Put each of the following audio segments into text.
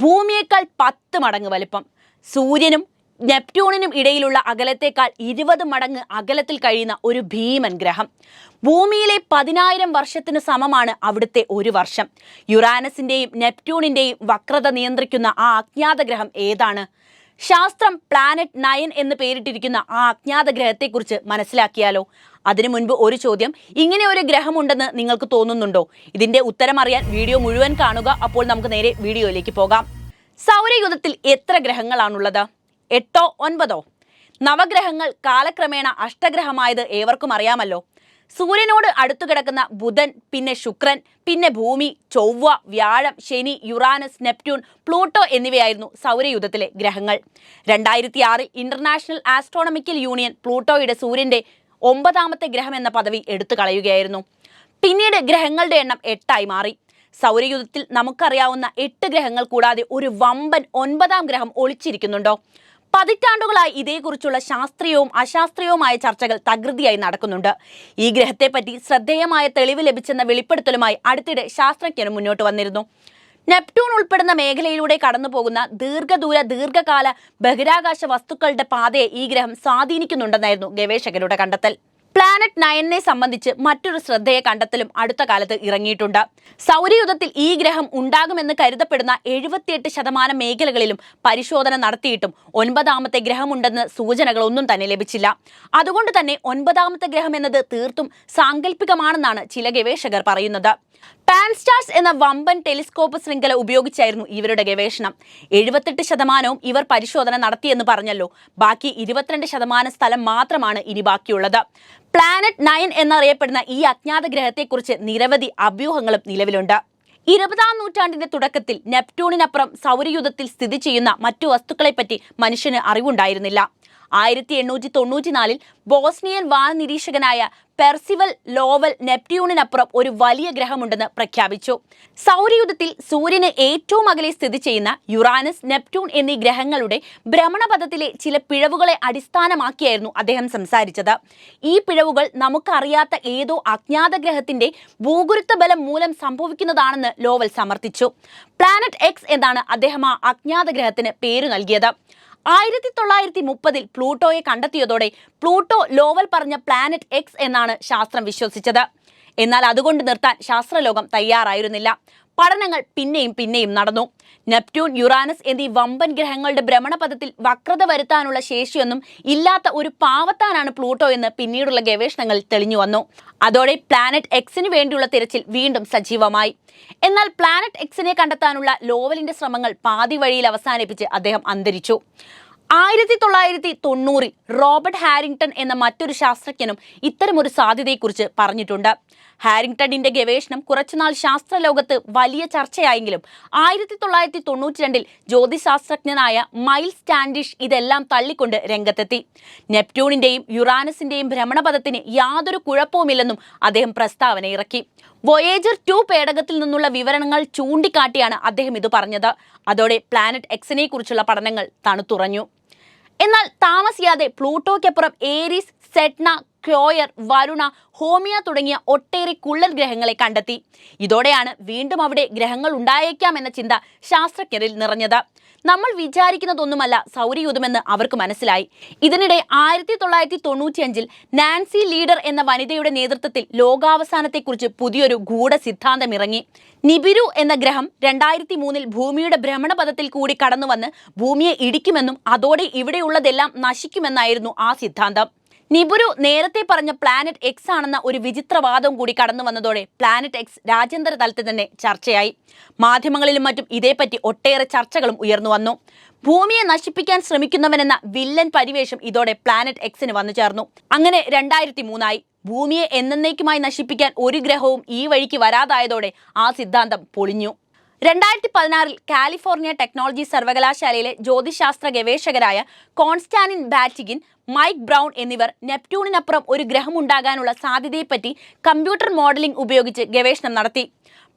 ഭൂമിയേക്കാൾ പത്ത് മടങ്ങ് വലിപ്പം. സൂര്യനും നെപ്റ്റ്യൂണിനും ഇടയിലുള്ള അകലത്തേക്കാൾ ഇരുപത് മടങ്ങ് അകലത്തിൽ കഴിയുന്ന ഒരു ഭീമൻ ഗ്രഹം. ഭൂമിയിലെ പതിനായിരം വർഷത്തിന് സമമാണ് അവിടുത്തെ ഒരു വർഷം. യുറാനസിന്റെയും നെപ്റ്റ്യൂണിന്റെയും വക്രത നിയന്ത്രിക്കുന്ന ആ അജ്ഞാത ഗ്രഹം ഏതാണ്? ശാസ്ത്രം പ്ലാനറ്റ് നയൻ എന്ന് പേരിട്ടിരിക്കുന്ന ആ അജ്ഞാത ഗ്രഹത്തെക്കുറിച്ച് മനസ്സിലാക്കിയാലോ? അതിനു മുൻപ് ഒരു ചോദ്യം ഇങ്ങനെ ഒരു ഗ്രഹമുണ്ടെന്ന് നിങ്ങൾക്ക് തോന്നുന്നുണ്ടോ? ഇതിന്റെ ഉത്തരം അറിയാൻ വീഡിയോ മുഴുവൻ കാണുക. അപ്പോൾ നമുക്ക് നേരെ വീഡിയോയിലേക്ക് പോകാം. സൗരയുധത്തിൽ എത്ര ഗ്രഹങ്ങളാണുള്ളത്? എട്ടോ ഒൻപതോ? നവഗ്രഹങ്ങൾ കാലക്രമേണ അഷ്ടഗ്രഹമായത് ഏവർക്കും അറിയാമല്ലോ. സൂര്യനോട് അടുത്തു കിടക്കുന്ന ബുധൻ പിന്നെ ശുക്രൻ പിന്നെ ഭൂമി ചൊവ്വ വ്യാഴം ശനി യുറാനസ് നെപ്റ്റ്യൂൺ പ്ലൂട്ടോ എന്നിവയായിരുന്നു സൗരയുധത്തിലെ ഗ്രഹങ്ങൾ. രണ്ടായിരത്തി ആറിൽ ഇന്റർനാഷണൽ ആസ്ട്രോണമിക്കൽ യൂണിയൻ പ്ലൂട്ടോയുടെ സൂര്യന്റെ ഒമ്പതാമത്തെ ഗ്രഹം എന്ന പദവി എടുത്തു കളയുകയായിരുന്നു. പിന്നീട് ഗ്രഹങ്ങളുടെ എണ്ണം എട്ടായി മാറി. സൗരയുദ്ധത്തിൽ നമുക്കറിയാവുന്ന എട്ട് ഗ്രഹങ്ങൾ കൂടാതെ ഒരു വമ്പൻ ഒൻപതാം ഗ്രഹം ഒളിച്ചിരിക്കുന്നുണ്ടോ? പതിറ്റാണ്ടുകളായി ഇതേക്കുറിച്ചുള്ള ശാസ്ത്രീയവും അശാസ്ത്രീയവുമായ ചർച്ചകൾ തകൃതിയായി നടക്കുന്നുണ്ട്. ഈ ഗ്രഹത്തെപ്പറ്റി ശ്രദ്ധേയമായ തെളിവ് ലഭിച്ചെന്ന വെളിപ്പെടുത്തലുമായി അടുത്തിടെ ശാസ്ത്രജ്ഞരും മുന്നോട്ട് വന്നിരുന്നു. നെപ്റ്റ്യൂൺ ഉൾപ്പെടുന്ന മേഖലയിലൂടെ കടന്നു പോകുന്ന ദീർഘദൂര ദീർഘകാല ബഹിരാകാശ വസ്തുക്കളുടെ പാതയെ ഈ ഗ്രഹം സ്വാധീനിക്കുന്നുണ്ടെന്നായിരുന്നു ഗവേഷകരുടെ കണ്ടെത്തൽ. പ്ലാനറ്റ് നയനെ സംബന്ധിച്ച് മറ്റൊരു ശ്രദ്ധേയ കണ്ടെത്തലും അടുത്ത കാലത്ത് ഇറങ്ങിയിട്ടുണ്ട്. സൗരയുധത്തിൽ ഈ ഗ്രഹം ഉണ്ടാകുമെന്ന് കരുതപ്പെടുന്ന എഴുപത്തിയെട്ട് ശതമാനം മേഖലകളിലും പരിശോധന നടത്തിയിട്ടും ഒൻപതാമത്തെ ഗ്രഹമുണ്ടെന്ന് സൂചനകളൊന്നും തന്നെ ലഭിച്ചില്ല. അതുകൊണ്ട് തന്നെ ഒൻപതാമത്തെ ഗ്രഹം എന്നത് തീർത്തും സാങ്കല്പികമാണെന്നാണ് ചില ഗവേഷകർ പറയുന്നത്. പാൻസ്റ്റാർസ് എന്ന വമ്പൻ ടെലിസ്കോപ്പ് ശൃംഖല ഉപയോഗിച്ചായിരുന്നു ഇവരുടെ ഗവേഷണം. എഴുപത്തെട്ട് ശതമാനവും ഇവർ പരിശോധന നടത്തിയെന്ന് പറഞ്ഞല്ലോ. ബാക്കി ഇരുപത്തിരണ്ട് ശതമാനം സ്ഥലം മാത്രമാണ് ഇനി ബാക്കിയുള്ളത്. പ്ലാനറ്റ് നയൻ എന്നറിയപ്പെടുന്ന ഈ അജ്ഞാത ഗ്രഹത്തെക്കുറിച്ച് നിരവധി അഭ്യൂഹങ്ങളും നിലവിലുണ്ട്. ഇരുപതാം നൂറ്റാണ്ടിന്റെ തുടക്കത്തിൽ നെപ്റ്റൂണിനപ്പുറം സൗരയൂഥത്തിൽ സ്ഥിതി ചെയ്യുന്ന മറ്റു വസ്തുക്കളെപ്പറ്റി മനുഷ്യന് അറിവുണ്ടായിരുന്നില്ല. ആയിരത്തി എണ്ണൂറ്റി തൊണ്ണൂറ്റിനാലിൽ ബോസ്നിയൻ വാനനിരീക്ഷകനായ പെർസിവൽ ലോവൽ നെപ്റ്റ്യൂണിനപ്പുറം ഒരു വലിയ ഗ്രഹമുണ്ടെന്ന് പ്രഖ്യാപിച്ചു. സൗരയുദ്ധത്തിൽ സൂര്യന് ഏറ്റവും അകലെ സ്ഥിതി ചെയ്യുന്ന യുറാനസ് നെപ്റ്റ്യൂൺ എന്നീ ഗ്രഹങ്ങളുടെ ഭ്രമണപഥത്തിലെ ചില പിഴവുകളെ അടിസ്ഥാനമാക്കിയായിരുന്നു അദ്ദേഹം സംസാരിച്ചത്. ഈ പിഴവുകൾ നമുക്കറിയാത്ത ഏതോ അജ്ഞാത ഗ്രഹത്തിന്റെ ഭൂഗുരുത്വ ബലം മൂലം സംഭവിക്കുന്നതാണെന്ന് ലോവൽ സമർത്ഥിച്ചു. പ്ലാനറ്റ് എക്സ് എന്നാണ് അദ്ദേഹം ആ അജ്ഞാത ഗ്രഹത്തിന് പേര് നൽകിയത്. ആയിരത്തി തൊള്ളായിരത്തി മുപ്പതിൽ പ്ലൂട്ടോയെ കണ്ടെത്തിയതോടെ പ്ലൂട്ടോ ലോവൽ പറഞ്ഞ പ്ലാനറ്റ് എക്സ് എന്നാണ് ശാസ്ത്രം വിശ്വസിച്ചത്. എന്നാൽ അതുകൊണ്ട് നിർത്താൻ ശാസ്ത്രലോകം തയ്യാറായിരുന്നില്ല. പഠനങ്ങൾ പിന്നെയും പിന്നെയും നടന്നു. നെപ്റ്റ്യൂൺ യുറാനസ് എന്നീ വമ്പൻ ഗ്രഹങ്ങളുടെ ഭ്രമണപഥത്തിൽ വക്രത വരുത്താനുള്ള ശേഷിയൊന്നും ഇല്ലാത്ത ഒരു പാവത്താനാണ് പ്ലൂട്ടോ എന്ന് പിന്നീടുള്ള ഗവേഷണങ്ങൾ തെളിഞ്ഞു വന്നു. അതോടെ പ്ലാനറ്റ് എക്സിന് വേണ്ടിയുള്ള തിരച്ചിൽ വീണ്ടും സജീവമായി. എന്നാൽ പ്ലാനറ്റ് എക്സിനെ കണ്ടെത്താനുള്ള ലോവലിന്റെ ശ്രമങ്ങൾ പാതി വഴിയിൽ അവസാനിപ്പിച്ച് അദ്ദേഹം അന്തരിച്ചു. ആയിരത്തി തൊള്ളായിരത്തി തൊണ്ണൂറിൽ റോബർട്ട് ഹാരിങ്ടൺ എന്ന മറ്റൊരു ശാസ്ത്രജ്ഞനും ഇത്തരമൊരു സാധ്യതയെക്കുറിച്ച് പറഞ്ഞിട്ടുണ്ട്. ഹാരിങ്ടണിന്റെ ഗവേഷണം കുറച്ചുനാൾ ശാസ്ത്രലോകത്ത് വലിയ ചർച്ചയായെങ്കിലും ആയിരത്തി തൊള്ളായിരത്തി തൊണ്ണൂറ്റി രണ്ടിൽ ജ്യോതിശാസ്ത്രജ്ഞനായ മൈൽ സ്റ്റാൻഡിഷ് ഇതെല്ലാം തള്ളിക്കൊണ്ട് രംഗത്തെത്തി. നെപ്റ്റ്യൂണിന്റെയും യുറാനസിന്റെയും ഭ്രമണപഥത്തിന് യാതൊരു കുഴപ്പവുമില്ലെന്നും അദ്ദേഹം പ്രസ്താവന ഇറക്കി. വൊയേജർ ടു പേടകത്തിൽ നിന്നുള്ള വിവരണങ്ങൾ ചൂണ്ടിക്കാട്ടിയാണ് അദ്ദേഹം ഇത് പറഞ്ഞത്. അതോടെ പ്ലാനറ്റ് എക്സിനെ കുറിച്ചുള്ള പഠനങ്ങൾ തണുത്തുറഞ്ഞു. എന്നാൽ താമസിയാതെ പ്ലൂട്ടോയ്ക്കപ്പുറം ഏരീസ് സെറ്റ്ന ക്ലോയർ വരുണ ഹോമിയ തുടങ്ങിയ ഒട്ടേറെ കുള്ളൻ ഗ്രഹങ്ങളെ കണ്ടെത്തി. ഇതോടെയാണ് വീണ്ടും അവിടെ ഗ്രഹങ്ങൾ ഉണ്ടായേക്കാം എന്ന ചിന്ത ശാസ്ത്രജ്ഞരിൽ നിറഞ്ഞത്. നമ്മൾ വിചാരിക്കുന്നതൊന്നുമല്ല സൗരയൂഥമെന്ന് അവർക്ക് മനസ്സിലായി. ഇതിനിടെ ആയിരത്തി തൊള്ളായിരത്തി തൊണ്ണൂറ്റിയഞ്ചിൽ നാൻസി ലീഡർ എന്ന വനിതയുടെ നേതൃത്വത്തിൽ ലോകാവസാനത്തെക്കുറിച്ച് പുതിയൊരു ഗൂഢ സിദ്ധാന്തം ഇറങ്ങി നിബിരു എന്ന ഗ്രഹം രണ്ടായിരത്തി മൂന്നിൽ ഭൂമിയുടെ ഭ്രമണപഥത്തിൽ കൂടി കടന്നുവന്ന് ഭൂമിയെ ഇടിക്കുമെന്നും അതോടെ ഇവിടെയുള്ളതെല്ലാം നശിക്കുമെന്നായിരുന്നു ആ സിദ്ധാന്തം. നിബുരു നേരത്തെ പറഞ്ഞ പ്ലാനറ്റ് എക്സ് ആണെന്ന ഒരു വിചിത്രവാദം കൂടി കടന്നു വന്നതോടെ പ്ലാനറ്റ് എക്സ് രാജ്യാന്തര തലത്തിൽ തന്നെ ചർച്ചയായി. മാധ്യമങ്ങളിലും മറ്റും ഇതേപ്പറ്റി ഒട്ടേറെ ചർച്ചകളും ഉയർന്നു വന്നു. ഭൂമിയെ നശിപ്പിക്കാൻ ശ്രമിക്കുന്നവനെന്ന വില്ലൻ പരിവേഷം ഇതോടെ പ്ലാനറ്റ് എക്സിന് വന്നു ചേർന്നു. അങ്ങനെ രണ്ടായിരത്തി മൂന്നായി ഭൂമിയെ എന്നേക്കുമായി നശിപ്പിക്കാൻ ഒരു ഗ്രഹവും ഈ വഴിക്ക് വരാതായതോടെ ആ സിദ്ധാന്തം പൊളിഞ്ഞു. രണ്ടായിരത്തി പതിനാറിൽ കാലിഫോർണിയ ടെക്നോളജി സർവകലാശാലയിലെ ജ്യോതിശാസ്ത്ര ഗവേഷകരായ കോൺസ്റ്റാനിൻ ബാറ്റിഗിൻ മൈക്ക് ബ്രൗൺ എന്നിവർ നെപ്റ്റ്യൂണിനപ്പുറം ഒരു ഗ്രഹമുണ്ടാകാനുള്ള സാധ്യതയെപ്പറ്റി കമ്പ്യൂട്ടർ മോഡലിംഗ് ഉപയോഗിച്ച് ഗവേഷണം നടത്തി.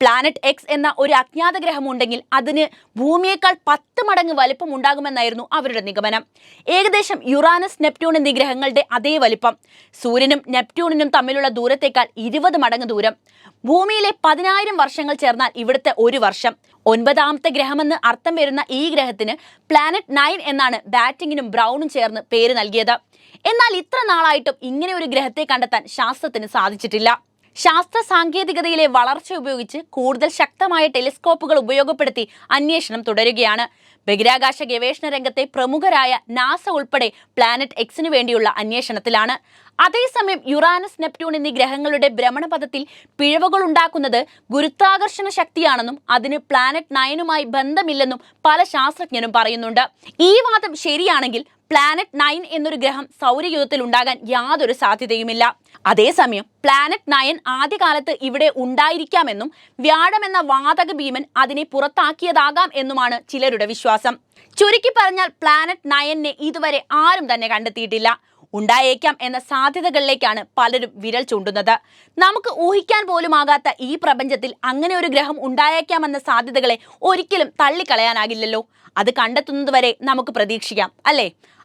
പ്ലാനറ്റ് എക്സ് എന്ന ഒരു അജ്ഞാത ഗ്രഹം ഉണ്ടെങ്കിൽ അതിന് ഭൂമിയേക്കാൾ പത്ത് മടങ്ങ് വലിപ്പം ഉണ്ടാകുമെന്നായിരുന്നു അവരുടെ നിഗമനം. ഏകദേശം യുറാനസ് നെപ്റ്റ്യൂൺ എന്നീ ഗ്രഹങ്ങളുടെ അതേ വലിപ്പം. സൂര്യനും നെപ്റ്റ്യൂണിനും തമ്മിലുള്ള ദൂരത്തേക്കാൾ ഇരുപത് മടങ്ങ് ദൂരം. ഭൂമിയിലെ പതിനായിരം വർഷങ്ങൾ ചേർന്നാൽ ഇവിടുത്തെ ഒരു വർഷം. ഒൻപതാമത്തെ ഗ്രഹമെന്ന് അർത്ഥം വരുന്ന ഈ ഗ്രഹത്തിന് പ്ലാനറ്റ് നയൻ എന്നാണ് ബാറ്റിങ്ങിനും ബ്രൗണും ചേർന്ന് പേര് നൽകിയത്. എന്നാൽ ഇത്ര നാളായിട്ടും ഇങ്ങനെ ഒരു ഗ്രഹത്തെ കണ്ടെത്താൻ ശാസ്ത്രത്തിന് സാധിച്ചിട്ടില്ല. ശാസ്ത്ര സാങ്കേതികതയിലെ വളർച്ച ഉപയോഗിച്ച് കൂടുതൽ ശക്തമായ ടെലിസ്കോപ്പുകൾ ഉപയോഗപ്പെടുത്തി അന്വേഷണം തുടരുകയാണ്. ബഹിരാകാശ ഗവേഷണ രംഗത്തെ പ്രമുഖരായ നാസ ഉൾപ്പെടെ പ്ലാനറ്റ് എക്സിനു വേണ്ടിയുള്ള അന്വേഷണത്തിലാണ്. അതേസമയം യുറാനസ് നെപ്റ്റ്യൂൺ എന്നീ ഗ്രഹങ്ങളുടെ ഭ്രമണപഥത്തിൽ പിഴവുകൾ ഉണ്ടാക്കുന്നത് ഗുരുത്വാകർഷണ ശക്തിയാണെന്നും അതിന് പ്ലാനറ്റ് നയനുമായി ബന്ധമില്ലെന്നും പല ശാസ്ത്രജ്ഞരും പറയുന്നുണ്ട്. ഈ വാദം ശരിയാണെങ്കിൽ പ്ലാനറ്റ് നയൻ എന്നൊരു ഗ്രഹം സൗരയൂഥത്തിൽ ഉണ്ടാകാൻ യാതൊരു സാധ്യതയുമില്ല. അതേസമയം പ്ലാനറ്റ് നയൻ ആദ്യകാലത്ത് ഇവിടെ ഉണ്ടായിരിക്കാമെന്നും വ്യാഴമെന്ന വാതക ഭീമൻ അതിനെ പുറത്താക്കിയതാകാം എന്നുമാണ് ചിലരുടെ വിശ്വാസം. ചുരുക്കി പറഞ്ഞാൽ പ്ലാനറ്റ് നയനെ ഇതുവരെ ആരും തന്നെ കണ്ടെത്തിയിട്ടില്ല. ഉണ്ടായേക്കാം എന്ന സാധ്യതകളിലേക്കാണ് പലരും വിരൽ ചൂണ്ടുന്നത്. നമുക്ക് ഊഹിക്കാൻ പോലും ആകാത്ത ഈ പ്രപഞ്ചത്തിൽ അങ്ങനെ ഒരു ഗ്രഹം ഉണ്ടായേക്കാമെന്ന സാധ്യതകളെ ഒരിക്കലും തള്ളിക്കളയാനാകില്ലല്ലോ. അത് കണ്ടെത്തുന്നതുവരെ നമുക്ക് പ്രതീക്ഷിക്കാം അല്ലേ?